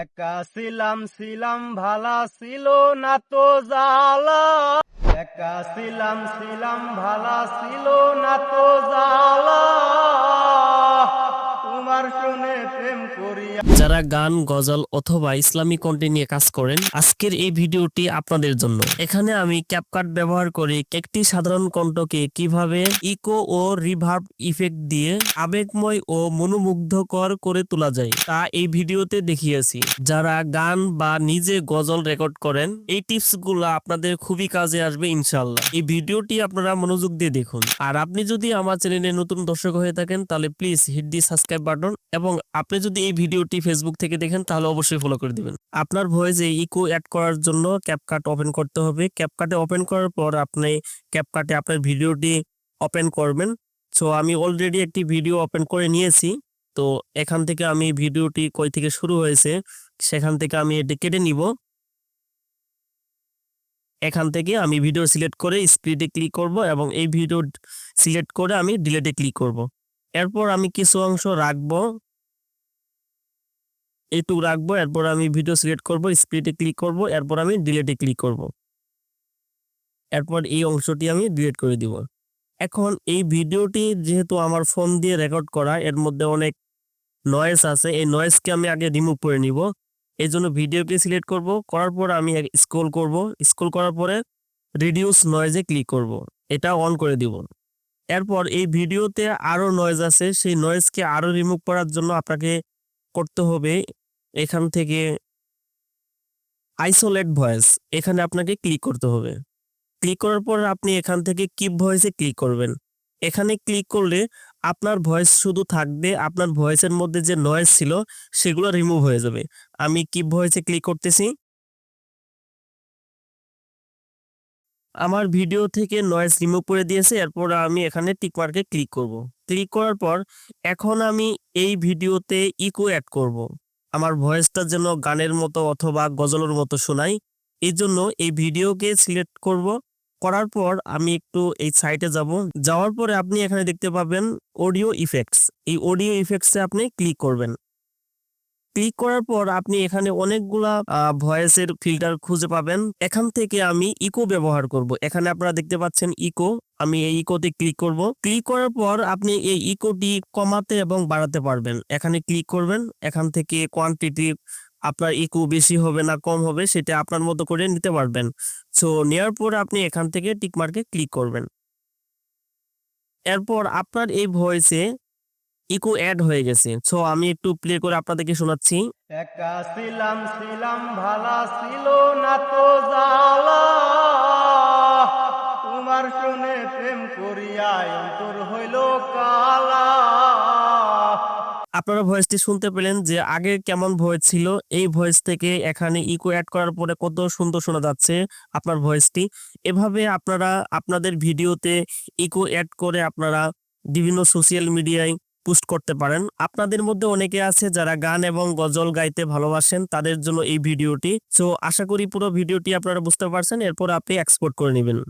একা ছিলাম ছিলাম, ভালা ছিল না তো জালা একা ছিলাম ছিলাম, ভালা ছিল না তো জালা তোমার শুনে প্রেম যারা গান, গজল অথবা ইসলামী কন্টেন্ট নিয়ে কাজ করেন, আজকের এই ভিডিওটি আপনাদের জন্য। এখানে আমি ক্যাপকাট ব্যবহার করে একটি সাধারণ কণ্ঠকে কীভাবে ইকো ও রিভার্ব ইফেক্ট দিয়ে আবেগময় ও মনোমুগ্ধকর করে তোলা যায়, তা এই ভিডিওতে দেখিয়েছি। যারা গান বা নিজে গজল রেকর্ড করেন, এই টিপসগুলো আপনাদের খুবই কাজে আসবে ইনশাল্লাহ এই ভিডিওটি আপনারা মনোযোগ দিয়ে দেখুন। আর আপনি যদি আমার চ্যানেলে নতুন দর্শক হয়ে থাকেন, তাহলে please hit the subscribe button এবং আপনি যদি এই ভিডিওটি ফেসবুক থেকে দেখেন, তাহলে অবশ্যই ফলো করে দিবেন। আপনার ভয়েসে ইকো অ্যাড করার জন্য ক্যাপকাট ওপেন করতে হবে। ক্যাপকাটে ওপেন করার পর আপনি ক্যাপকাটে আপনার ভিডিওটি ওপেন করবেন। সো আমি অলরেডি একটি ভিডিও ওপেন করে নিয়েছি। তো, এখান থেকে আমি ভিডিওটি কই থেকে শুরু হয়েছে, সেখান থেকে আমি এটি কেটে নিব। এখান থেকে আমি ভিডিও সিলেক্ট করে স্পিডে ক্লিক করব এবং এই ভিডিও সিলেক্ট করে আমি ডিলেটে ক্লিক করব। এরপর আমি কিছু অংশ রাখব। এইটুকু রাখব, এরপর আমি ভিডিও সিলেক্ট করব স্পিডে ক্লিক করব, এরপর আমি ডিলেটে ক্লিক করব। এরপর এই অংশটি আমি ডিলেট করে দিব। এখন এই ভিডিওটি যেহেতু আমার ফোন দিয়ে রেকর্ড করা, এর মধ্যে অনেক নয়েজ আছে, এই নয়েজকে আমি আগে রিমুভ করে নিব। এই জন্য ভিডিওটি সিলেক্ট করব, করার পর আমি স্ক্রল করব। স্ক্রল করার পরে রিডিউস নয়েজে ক্লিক করব। এটা অন করে দিব। এরপর এই ভিডিওতে আরও নয়েজ আছে, সেই নয়েজকে আরও রিমুভ করার জন্য আপনাকে করতে হবে এখান থেকে আইসোলেট ভয়েস এখানে আপনাকে ক্লিক করতে হবে। ক্লিক করার পর আপনি এখান থেকে কিপ ভয়েসে ক্লিক করবেন। এখানে ক্লিক করলে আপনার ভয়েস শুধু থাকবে, আপনার ভয়েসের মধ্যে যে নয়েজ ছিল, সেগুলো রিমুভ হয়ে যাবে। আমি কিপ ভয়েসে ক্লিক করতেছি। আমার ভিডিও থেকে নয়েজ রিমুভ করে দিয়েছে, এরপর আমি এখানে টিকমার্কে ক্লিক করব। ক্লিক করার পর এখন আমি এই ভিডিওতে ইকো অ্যাড করব। আমার ভয়েসটা যেন গানের মতো অথবা গজলের মতো শোনাই এই জন্য এই ভিডিওকে সিলেক্ট করব। করার পর আমি একটু এই সাইটে যাব। যাওয়ার পরে আপনি এখানে দেখতে পাবেন অডিও ইফেক্টস। এই অডিও ইফেক্টসে আপনি ক্লিক করবেন। ক্লিক করার পর আপনি এখানে অনেকগুলা ভয়েসের ফিল্টার খুঁজে পাবেন। এখান থেকে আমি ইকো ব্যবহার করব। এখানে আপনারা দেখতে পাচ্ছেন ইকো। আমি এই ইকোতে ক্লিক করব। ক্লিক করার পর আপনি এই ইকোটি কমাতে এবং বাড়াতে পারবেন। এখানে ক্লিক করবেন। এখান থেকে কোয়ান্টিটি আপনার ইকো বেশি হবে না কম হবে সেটা আপনার মতো করে নিতে পারবেন। সো নেওয়ার পর আপনি এখান থেকে টিকমার্কে ক্লিক করবেন। এরপর আপনার এই ভয়েসে ইকো অ্যাড হয়ে গেছে। সো আমি একটু প্লে করে আপনাদেরকে শোনাচ্ছি। একা ছিলাম ছিলাম, ভালা ছিল না তো জালা তোমার শুনে প্রেম করিয়া অন্তর হইল কালা। আপনারা ভয়েসটি শুনতে পেলেন যে আগে কেমন ভয়েস ছিল, এই ভয়েস থেকে এখানে ইকো অ্যাড করার পরে কত সুন্দর শোনা যাচ্ছে আপনার ভয়েসটি। এভাবে আপনারা আপনাদের ভিডিওতে ইকো অ্যাড করে আপনারা বিভিন্ন সোশ্যাল মিডিয়ায় পোস্ট করতে পারেন। আপনাদের মধ্যে অনেকে আছে যারা গান এবং গজল গাইতে ভালোবাসেন, তাদের জন্য এই ভিডিওটি। সো আশা করি পুরো ভিডিওটি আপনারা বুঝতে পারছেন, এরপর আপনি এক্সপোর্ট করে নেবেন।